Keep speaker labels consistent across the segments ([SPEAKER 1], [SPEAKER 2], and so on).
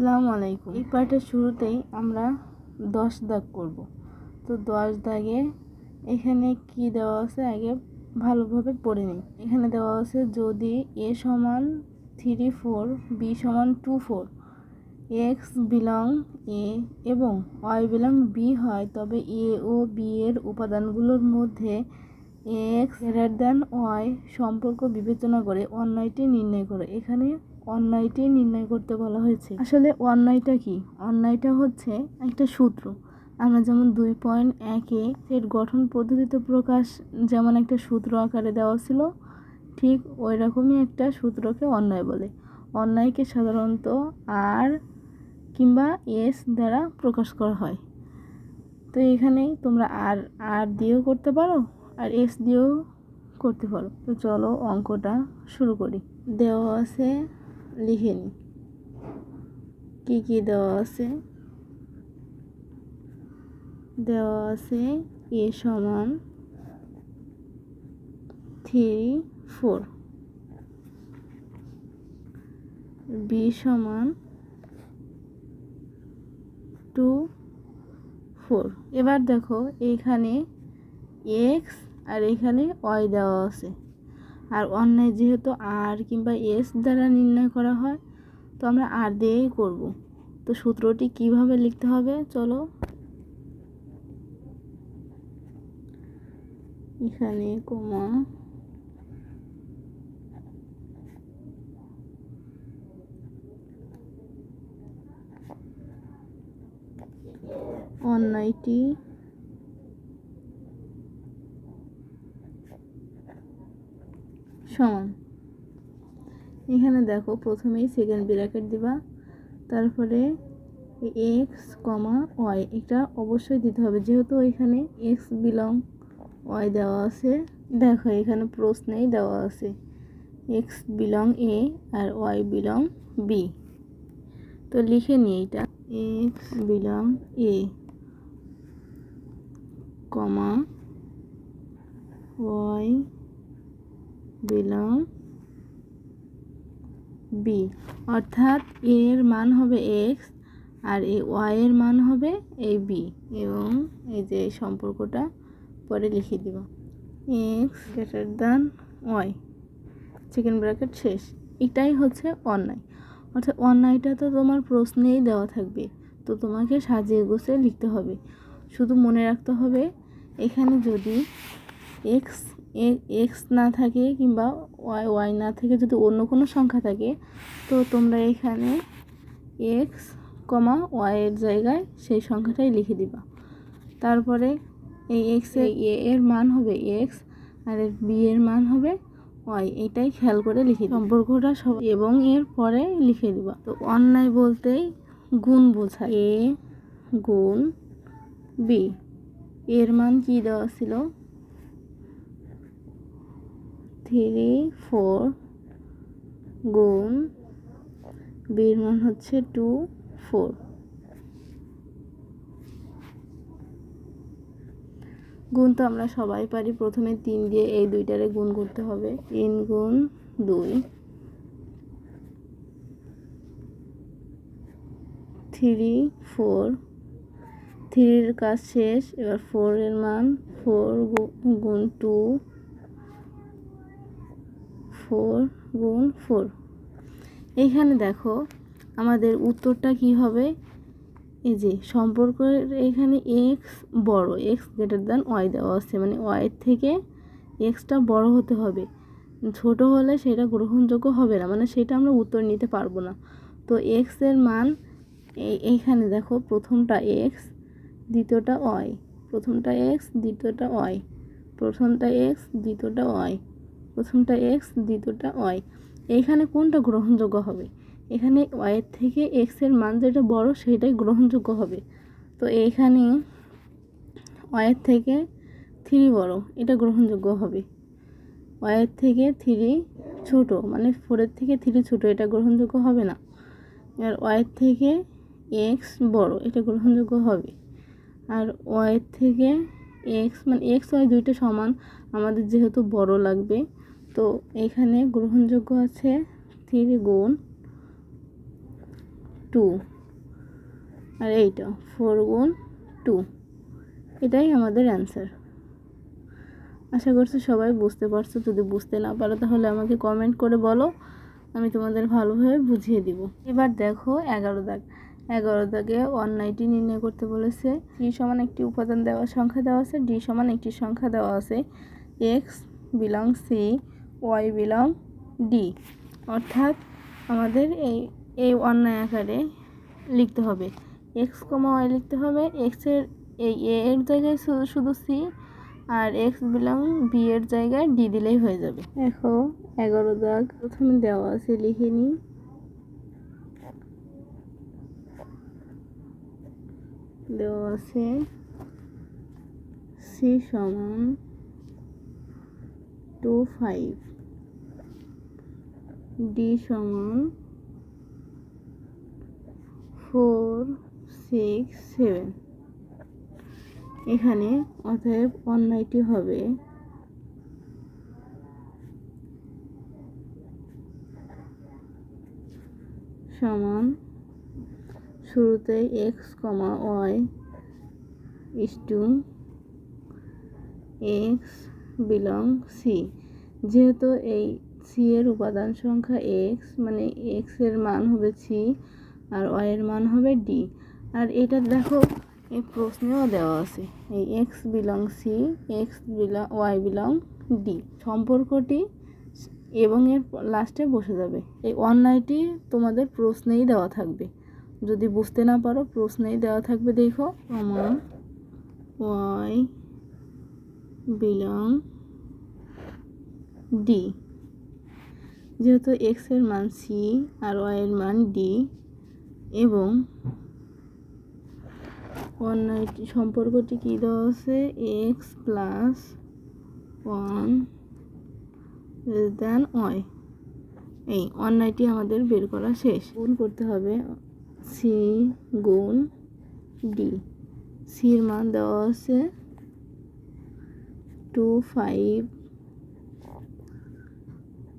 [SPEAKER 1] আসসালামু আলাইকুম। এই পার্টের শুরুতেই আমরা দশ দাগ করব। তো দশ দাগে এখানে কি দেওয়া আছে আগে ভালোভাবে পড়ে নিই। এখানে দেওয়া আছে যদি এ সমান থ্রি ফোর, বি সমান two four, x belong A এবং ওয়াই বিলং বি হয়, তবে এ ও বি এর উপাদানগুলোর মধ্যে এক্স গ্রেটার দ্যান ওয়াই সম্পর্ক বিবেচনা করে অন্যটি নির্ণয় করো। এখানে অন্যায়টি নির্ণয় করতে বলা হয়েছে। আসলে অন্যায়টা কি? অন্যায়টা হচ্ছে একটা সূত্র। আমরা যেমন দুই পয়েন্ট একে এর গঠন পদ্ধতিতে প্রকাশ যেমন একটা সূত্র আকারে দেওয়া ছিল ঠিক ওই রকমই একটা সূত্রকে অন্যায় বলে। অন্যায়কে সাধারণত আর কিংবা এস দ্বারা প্রকাশ করা হয়। তো এখানেই তোমরা আর আর দিয়েও করতে পারো আর এস দিয়েও করতে পারো। তো চলো অঙ্কটা শুরু করি। দেওয়া আছে লিখে নিই কী কী দেওয়া আছে? দেওয়া আছে এ সমান থ্রি ফোর। বি সমান টু ফোর। এবার দেখো এখানে এক্স আর এখানে ওয়াই দেওয়া আছে। আর অন্যায় যেহেতু আর কিংবা এস দ্বারা নির্ণয় করা হয়, তো আমরা আর দিয়েই করব। তো সূত্রটি কীভাবে লিখতে হবে? চলো। এখানে কমা অন্যায়টি সমান এখানে দেখো প্রথমেই সেকেন্ড ব্র্যাকেট দিবা, তারপরে এক্স কমা ওয়াই এটা অবশ্যই দিতে হবে। যেহেতু এখানে এক্স বিলং ওয়াই দেওয়া আছে, দেখো এখানে প্রশ্নেই দেওয়া আছে এক্স বিলং এ আর ওয়াই বিলং বি তো লিখে নিই এটা x belong A comma y belong B অর্থাৎ এর মান হবে এক্স আর এই ওয়াই এর মান হবে এই বি এবং এই যে সম্পর্কটা পরে লিখে দিব। X greater than Y chicken bracket শেষ। এটাই হচ্ছে অন্যায়। অর্থাৎ অন্যায়টা তো তোমার প্রশ্নেই দেওয়া থাকবে। তো তোমাকে সাজিয়ে গুছিয়ে লিখতে হবে। শুধু মনে রাখতে হবে, এখানে যদি এক্স এক্স না থাকে কিংবা ওয়াই ওয়াই না থাকে যদি অন্য কোনো সংখ্যা থাকে তো তোমরা এখানে এক্স কমা ওয়াইয়ের জায়গায় সেই সংখ্যাটাই লিখে দিবা। তারপরে এই এক্স এ এর মান হবে এক্স আর এর বি এর মান হবে ওয়াই এটাই খেয়াল করে লিখে সম্পর্কটা সব এবং এর পরে লিখে দিবা। তো অন্যায় বলতেই গুণ বোঝা এ গুণ বি এর মান কি দেওয়া ছিল? থ্রি ফোর গুণ বির মান হচ্ছে টু ফোর। গুণ তো আমরা সবাই পারি, প্রথমে তিন দিয়ে এই দুইটারে গুণ করতে হবে। তিন গুণ দুই। Three four. থ্রির কাজ শেষ, এবার ফোরের মান ফোর গুণ টু ফোর গুণ ফোর। এইখানে দেখো আমাদের উত্তরটা কি হবে? এই যে সম্পর্কের এখানে এক্স বড় এক্স গ্রেটার দ্যান ওয়াই দেওয়া আছে মানে ওয়াইয়ের থেকে এক্সটা বড় হতে হবে। ছোট হলে সেটা গ্রহণযোগ্য হবে না মানে সেটা আমরা উত্তর নিতে পারব না। তো এক্সের মান এই, এইখানে দেখো প্রথমটা এক্স দ্বিতীয়টা ওয়াই প্রথমটা এক্স দ্বিতীয়টা ওয়াই প্রথমটা এক্স দ্বিতীয়টা ওয়াই প্রথমটা এক্স দ্বিতীয়টা ওয়াই এইখানে কোনটা গ্রহণযোগ্য হবে? এখানে ওয়াইয়ের থেকে এক্সের মান যেটা বড়, সেটাই গ্রহণযোগ্য হবে। তো এইখানে ওয়াইয়ের থেকে থ্রি বড়, এটা গ্রহণযোগ্য হবে। ওয়াইয়ের থেকে থ্রি ছোট মানে ফোরের থেকে থ্রি ছোট, এটা গ্রহণযোগ্য হবে না। আর ওয়াইয়ের থেকে এক্স বড়, এটা গ্রহণযোগ্য হবে। আর ওয়াইয়ের থেকে এক্স মানে এক্স ওয়াই দুইটা সমান, আমাদের যেহেতু বড় লাগবে তো এখানে গ্রহণযোগ্য আছে থ্রি গুণ টু। আর এইটা ফোর গুণ টু। এটাই আমাদের অ্যান্সার। আশা করছি সবাই বুঝতে পারছ। যদি বুঝতে না পারো, তাহলে আমাকে কমেন্ট করে বলো। আমি তোমাদের ভালোভাবে বুঝিয়ে দিব। এবার দেখো এগারো দাগ। এগারো দাগে ওয়ান নাইনটি নির্ণয় করতে বলেছে। ডি সমান একটি উপাদান দেওয়া সংখ্যা দেওয়া আছে ডি সমান একটি সংখ্যা দেওয়া আছে। X belong C y belong D অর্থাৎ আমাদের এই এই অন্যায় আকারে লিখতে হবে। এক্স কমা ওয়াই লিখতে হবে। এক্সের এই এ এর জায়গায় শুধু সি আর এক্স বিলং বি এর জায়গায় ডি দিলেই হয়ে যাবে। দেখো, এগারো দাগ। প্রথমে দেওয়া আছে, লিখে নিই দেওয়া আছে সি সমান টু ফাইভ ডি সমান ফোর সিক্স সেভেন এখানে অতএব অন্যায়টি হবে। সমান শুরুতে x comma y is to x belong C যেহেতু এই সি এর উপাদান সংখ্যা এক্স মানে এক্সের মান হবে সি আর ওয়াই এর মান হবে ডি আর এটা দেখো এই প্রশ্নেও দেওয়া আছে, এই x belong C x belong y belong D সম্পর্কটি এবং এর লাস্টে বসে যাবে। এই অন্যায়টি তোমাদের প্রশ্নেই দেওয়া থাকবে। যদি বুঝতে না পারো, প্রশ্নেই দেওয়া থাকবে, দেখো, সমান ওয়াই বিলং ডি যেহেতু এক্সের মান সি আর ওয়াই এর মান ডি এবং অন্যায়টি, সম্পর্কটি কী দেওয়া আছে? X plus one then y এই অন্যায়টি আমাদের বের করা শেষ। গুণ করতে হবে সি গুণ ডি সির মান দেওয়া আছে টু ফাইভ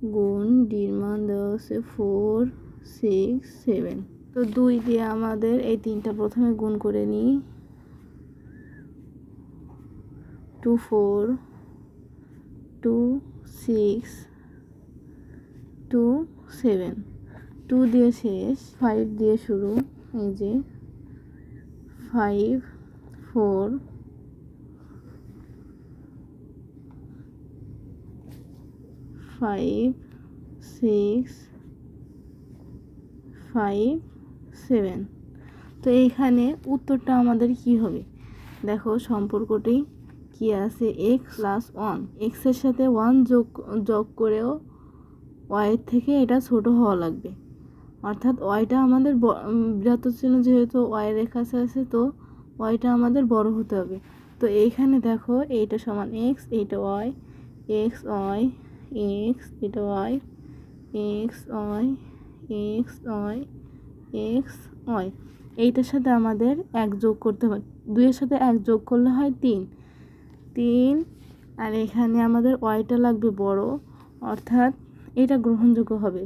[SPEAKER 1] গুণ ডির মান দেওয়া আছে ফোর, সিক্স, সেভেন। তো দুই দিয়ে আমাদের এই তিনটা প্রথমে গুণ করে নিই। Two four, two six, two seven. Two দিয়ে শেষ, ফাইভ দিয়ে শুরু, এই যে, five, four five six five seven তো এইখানে উত্তরটা আমাদের কি হবে? দেখো সম্পর্কটি কি আছে? এক্স প্লাস ওয়ান এক্সের সাথে ওয়ান যোগ যোগ করেও ওয়াইয়ের থেকে এটা ছোট হওয়া লাগবে। অর্থাৎ ওয়াইটা আমাদের বৃহত্তর চিহ্ন যেহেতু ওয়াইয়ের কাছে আছে তো ওয়াইটা আমাদের বড় হতে হবে। তো এইখানে দেখো এইটা সমান এক্স এইটা ওয়াই এক্স ওয়াই এক্স এটা y, x y x y x y. এইটার সাথে আমাদের এক যোগ করতে হয়। দুইয়ের সাথে এক যোগ করলে হয় তিন। তিন, আর এখানে আমাদের ওয়াইটা লাগবে বড়, অর্থাৎ এটা গ্রহণযোগ্য হবে।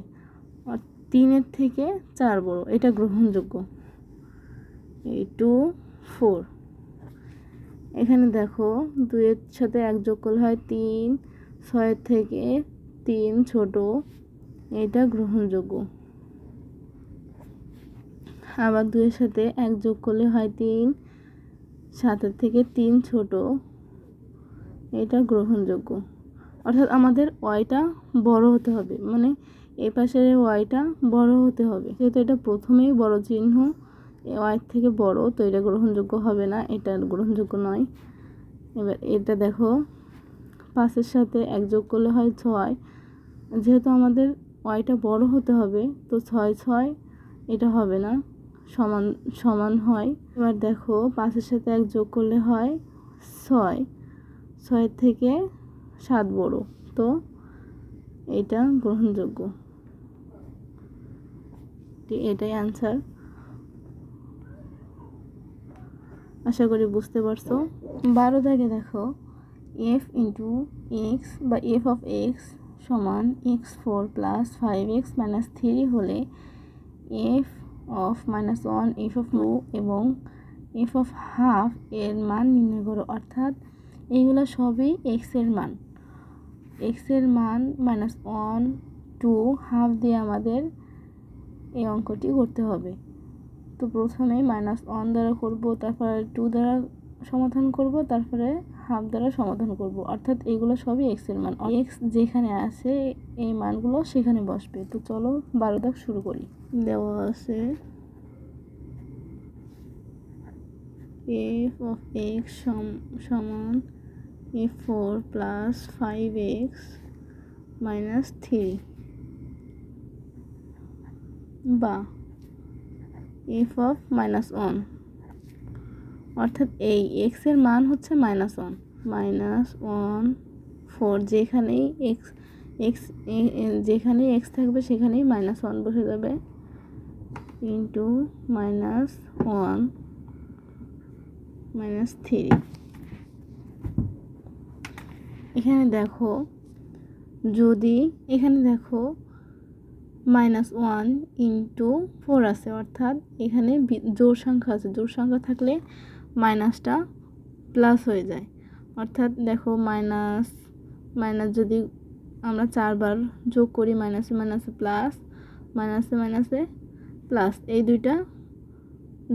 [SPEAKER 1] তিনের থেকে চার বড়, এটা গ্রহণযোগ্য। এই টু, ফোর। এখানে দেখো, দুইয়ের সাথে এক যোগ করলে হয় তিন ছয়ের থেকে তিন ছোট, এটা গ্রহণযোগ্য। আবার দুয়ের সাথে এক যোগ করলে হয় তিন, সাতের থেকে তিন ছোট, এটা গ্রহণযোগ্য। অর্থাৎ আমাদের ওয়াইটা বড় হতে হবে মানে এ পাশের ওয়াইটা বড় হতে হবে। যেহেতু এটা প্রথমেই বড় চিহ্ন ওয়াই থেকে বড়, তো এটা গ্রহণযোগ্য হবে না, এটা গ্রহণযোগ্য নয়। এবার এটা দেখো। পাঁচের সাথে এক যোগ করলে হয় ছয়। যেহেতু আমাদের ওয়াইটা বড় হতে হবে, তো ছয় ছয় এটা হবে না, সমান সমান হয়। এবার দেখো, পাঁচের সাথে এক যোগ করলে হয় ছয়। ছয়ের থেকে সাত বড়, তো এটা গ্রহণযোগ্য। এটাই অ্যান্সার আশা করি বুঝতে পারছ। বারো থেকে দেখো এফ ইন্টু এক্স বা এফ অফ এক্স সমান x four plus five x minus three হলে f of minus one f of two এবং এফ অফ হাফ এর মান নির্ণয় করো। অর্থাৎ এইগুলো সবই এক্সের মান। এক্সের মান মাইনাস ওয়ান টু হাফ দিয়ে আমাদের এই অঙ্কটি করতে হবে। তো প্রথমে মাইনাস ওয়ান দ্বারা করব, তারপরে টু দ্বারা সমাধান করব, তারপরে হাফ দ্বারা সমাধান করব। অর্থাৎ এগুলো সবই এক্সের মান। এক্স যেখানে আছে, এই মানগুলো সেখানে বসবে। তো চলো বারো দাগ শুরু করি। দেওয়া আছে এফ অফ এক্স সমান a four plus five x minus three বা এফ অফ মাইনাস ওয়ান অর্থাৎ এই এক্সের মান হচ্ছে minus one minus one four যেখানেই এক্স এক্স যেখানেই এক্স থাকবে সেখানেই মাইনাস ওয়ান বসে যাবে। Into minus one minus three এখানে দেখো, যদি, এখানে দেখো মাইনাস ওয়ান ইন্টু ফোর আছে, অর্থাৎ এখানে জোর সংখ্যা আছে। জোর সংখ্যা থাকলে মাইনাসটা প্লাস হয়ে যায়। অর্থাৎ দেখো মাইনাস মাইনাস যদি আমরা চারবার যোগ করি, মাইনাসে মাইনাসে প্লাস মাইনাসে মাইনাসে প্লাস এই দুইটা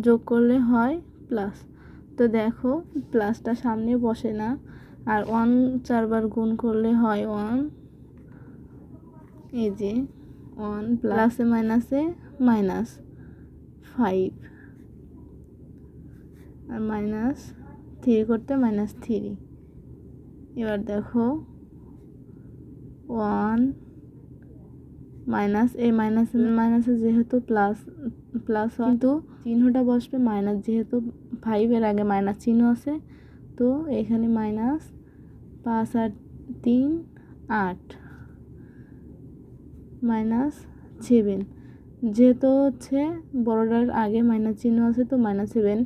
[SPEAKER 1] যোগ করলে হয় প্লাস তো দেখো প্লাসটা সামনে বসে না। আর ওয়ান চারবার গুণ করলে হয় ওয়ান এই যে ওয়ান প্লাসে মাইনাসে মাইনাস ফাইভ আর মাইনাস থ্রি করতে মাইনাস থ্রি এবার দেখো ওয়ান মাইনাস এই মাইনাস মাইনাসে যেহেতু প্লাস প্লাস কিন্তু চিহ্নটা বসবে মাইনাস যেহেতু ফাইভের আগে মাইনাস চিহ্ন আছে, তো এখানে মাইনাস পাঁচ আট তিন, আট। মাইনাস সেভেন যেহেতু হচ্ছে বড়টার আগে মাইনাস চিহ্ন আছে, তো মাইনাস সেভেন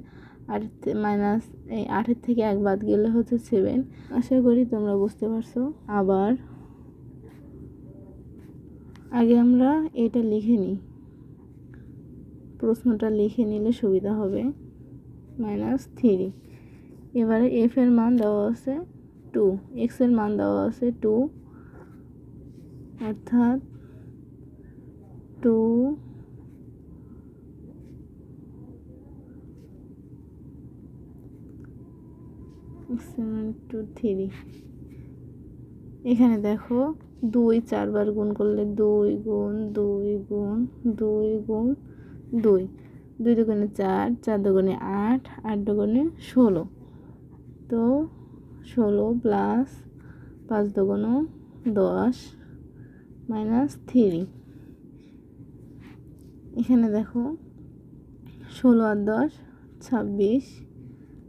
[SPEAKER 1] আর মাইনাস এই আটের থেকে এক বাদ গেলে হচ্ছে সেভেন আশা করি তোমরা বুঝতে পারছ। আবার আগে আমরা এটা লিখে নিই। প্রশ্নটা লিখে নিলে সুবিধা হবে। মাইনাস থ্রি এবারে এফ এর মান দেওয়া আছে টু এক্সের মান দেওয়া আছে টু অর্থাৎ টু সেভেন টু থ্রি এখানে দেখো দুই চারবার গুণ করলে দুই গুণ দুই গুণ দুই গুণ, দুই। দুই দুগুণে চার চার দুগুণে আট আট দুগুণে ষোলো। তো ষোলো প্লাস পাঁচ দুগুণ দশ মাইনাস থ্রি এখানে দেখো ষোলো আর দশ, ছাব্বিশ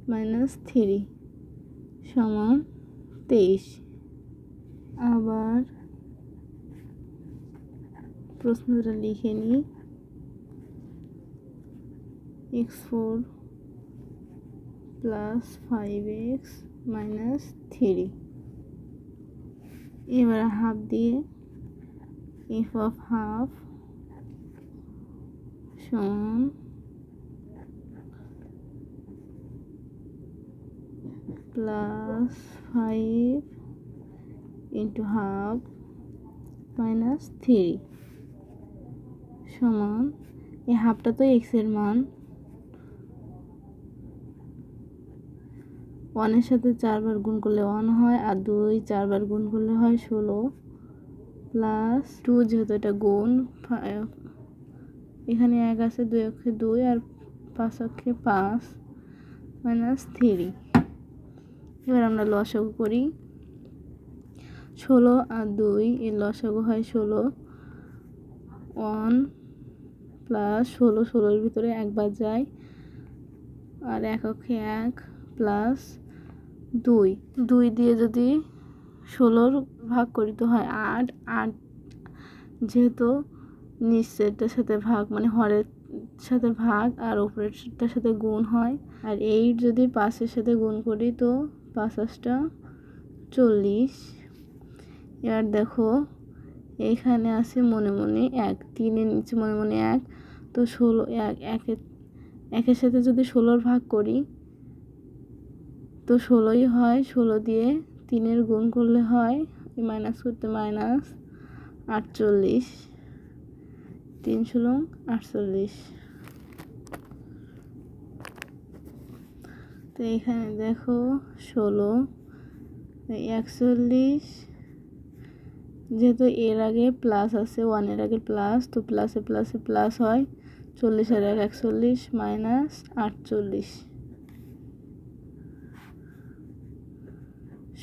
[SPEAKER 1] মাইনাস থ্রি সমান তেইশ। আবার প্রশ্নটা লিখে নিই। X four plus five x minus three. এবার হাফ দিয়ে এফ অফ হাফ সমান plus five into half minus three সমান, এই হাফটা তো এক্সের মান। ওয়ানের সাথে চারবার গুণ করলে ওয়ান হয়, আর দুই চারবার গুণ করলে হয় ষোলো প্লাস টু যেহেতু এটা গুণ এখানে এক আছে, দুই অক্ষে দুই আর পাঁচ অক্ষে পাঁচ মাইনাস থ্রি এবার আমরা লসাগু করি। ষোলো আর দুই, এর লসাগু হয় ষোলো। ওয়ান প্লাস ষোলো, ষোলোর ভিতরে একবার যায়। আর এক অক্ষে এক প্লাস দুই। দুই দিয়ে যদি ষোলোর ভাগ করিতে হয় আট। আট যেহেতু নিচেরটার সাথে ভাগ মানে হরের সাথে ভাগ আর উপরেরটার সাথে গুণ হয়। আর এইট যদি পাঁচের সাথে গুণ করি তো পাঁচ চল্লিশ। এবার দেখো, এইখানে আছে মনে মনে এক, তিনের নিচে মনে মনে এক, তো ষোলো, এক একের একের সাথে যদি ষোলোর ভাগ করি, তো ষোলোই হয়, ষোলো দিয়ে তিনের গুণ করলে হয় মাইনাস করতে মাইনাস আটচল্লিশ, তিন ষোলো, আটচল্লিশ। তো এখানে দেখো ষোলো একচল্লিশ, যেহেতু এর আগে প্লাস আছে ওয়ানের আগে প্লাস তো প্লাসে প্লাসে প্লাস হয়, চল্লিশ আর এক একচল্লিশ মাইনাস আটচল্লিশ।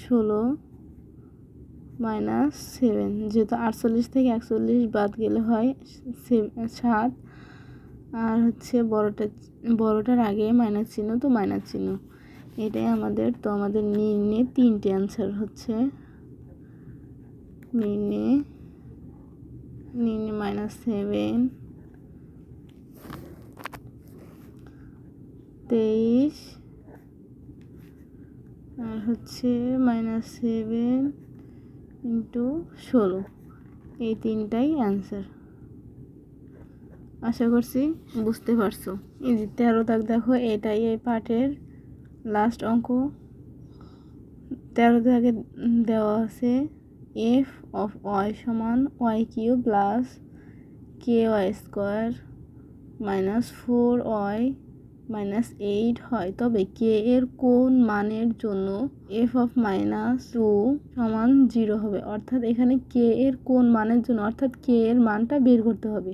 [SPEAKER 1] ষোলো মাইনাস সেভেন যেহেতু আটচল্লিশ থেকে একচল্লিশ বাদ গেলে হয় সাত আর হচ্ছে বড়টা, বড়টার আগে মাইনাস চিহ্ন তো মাইনাস চিহ্ন। এটাই আমাদের, তো আমাদের নির্ণে তিনটে অ্যান্সার হচ্ছে। নির্ণে নির্ণে মাইনাস সেভেন তেইশ। আর হচ্ছে মাইনাস সেভেন ইন্টু ষোলো। এই তিনটাই অ্যান্সার আশা করছি বুঝতে পারছ। এই যে তেরো তাক দেখো, এটাই এই পার্টের লাস্ট অঙ্ক। তেরো দাগে দেওয়া আছে এফ অফ ওয়াই সমান y q plus k y square minus four y minus eight হয়। তবে কে এর কোন মানের জন্য এফ অফ মাইনাস টু সমান জিরো হবে? অর্থাৎ এখানে কে এর কোন মানের জন্য? অর্থাৎ কে এর মানটা বের করতে হবে।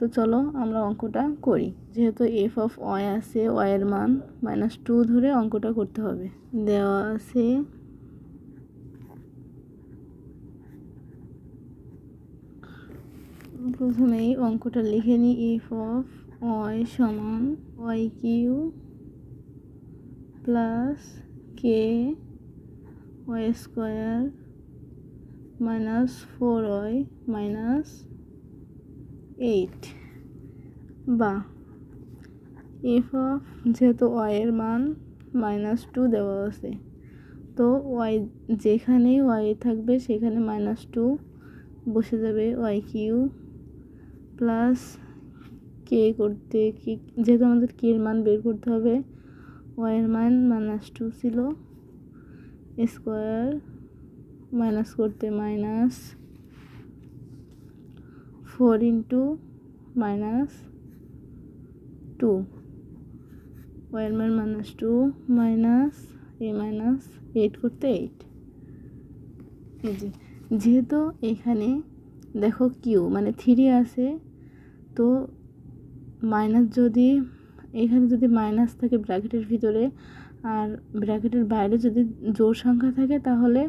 [SPEAKER 1] তো চলো আমরা অঙ্কটা করি। যেহেতু এফ অফ ওয়াই আছে ওয়াইয়ের মান মাইনাস টু ধরে অঙ্কটা করতে হবে। দেওয়া আছে প্রথমেই অঙ্কটা লিখে নিই। এফ অফ ওয়াই সমান y q plus k y square minus four y minus eight বা এফ অফ যেহেতু ওয়াইয়ের মান মাইনাস টু দেওয়া আছে, তো ওয়াই যেখানেই ওয়াই থাকবে সেখানে মাইনাস টু বসে যাবে ওয়াই কিউ প্লাস কে করতে কি যেহেতু আমাদের কে এর মান বের করতে হবে ওয়াইয়ের মান মাইনাস টু ছিল স্কোয়ার মাইনাস করতে minus four into minus two. ওয়াইয়ের মান minus two minus a minus eight করতে এইট। এই যে, যেহেতু এখানে দেখো কিউ মানে থ্রি আছে, তো মাইনাস যদি, এখানে যদি মাইনাস থাকে ব্র্যাকেটের ভিতরে, আর ব্র্যাকেটের বাইরে যদি জোর সংখ্যা থাকে তাহলে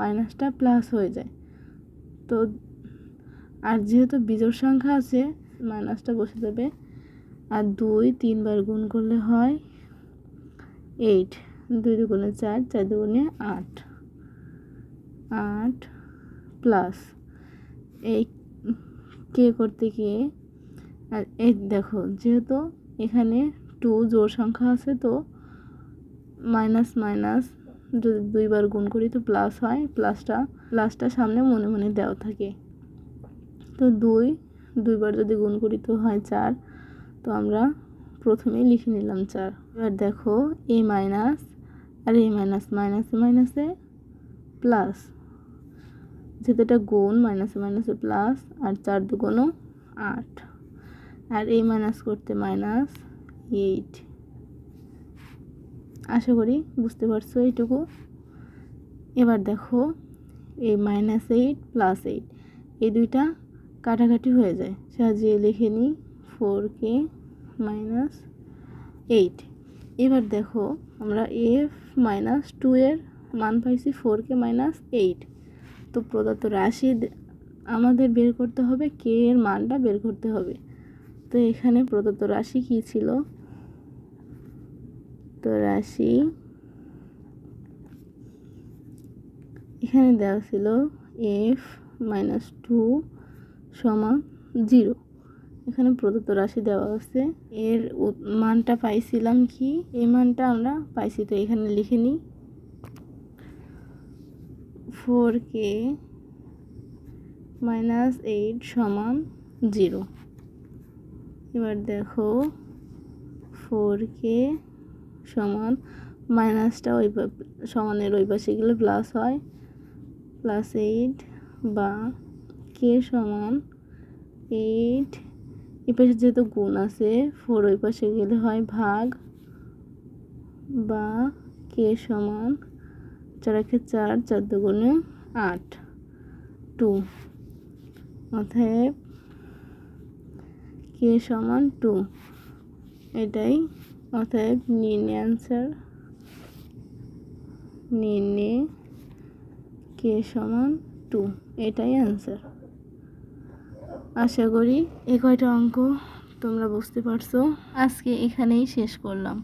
[SPEAKER 1] মাইনাসটা প্লাস হয়ে যায়। তো আর যেহেতু বিজোড় সংখ্যা আছে, মাইনাসটা বসে যাবে। আর দুই তিনবার গুণ করলে হয় এইট দুই দুগুণে চার চার দুগুণে আট। আট প্লাস এই কে করতে গিয়ে, আর এই দেখো, যেহেতু এখানে টু জোর সংখ্যা আছে, তো মাইনাস মাইনাস যদি দুইবার গুণ করি, তো প্লাস হয়। প্লাসটা প্লাসটা সামনে মনে মনে দেওয়া থাকে। তো দুই, দুইবার যদি গুণ করি তো হয় চার। তো আমরা প্রথমেই লিখে নিলাম চার। এবার দেখো এ মাইনাস, আর এ মাইনাস, মাইনাসে মাইনাসে প্লাস। যেহেতু এটা গুণ, মাইনাসে মাইনাসে প্লাস, আর চার দুগুণও আট। আর এই মাইনাস করতে মাইনাস এইট। আশা করি বুঝতে পারছ এইটুকু। এবার দেখো এই মাইনাস এইট প্লাস এইট। এই দুইটা কাটাকাটি হয়ে যায়। সাজিয়ে লিখে নিই ফোর কে মাইনাস এইট এবার দেখো আমরা এফ মাইনাস টু এর মান পাইছি ফোর কে মাইনাস এইট তো প্রদত্ত রাশি আমাদের বের করতে হবে কে এর মানটা বের করতে হবে। তো এখানে প্রদত্ত রাশি কী ছিল? তো রাশি এখানে দেওয়া ছিল এফ মাইনাস টু সমান জিরো। এখানে প্রদত্ত রাশি দেওয়া আছে। এর মানটা পাইছিলাম কি? এই মানটা আমরা পাইছি, তো এখানে লিখে নিই। ফোর কে মাইনাস এইট সমান জিরো। এবার দেখো, ফোর কে সমান মাইনাসটা ওই সমানের ওই পাশে গেলে প্লাস হয়। প্লাস এইট বা কে সমান এইট এই পাশে যেহেতু গুণ আছে ফোর ওই পাশে গেলে হয় ভাগ। বা কে সমান? চার একে চার চার দুগুণে আট। টু অতএব কে সমান টু এটাই অতএব নির্ণয় অ্যান্সার নির্ণয় কে সমান টু এটাই অ্যান্সার আশা করি এ কয়টা অঙ্ক তোমরা বুঝতে পারছ। আজকে এখানেই শেষ করলাম।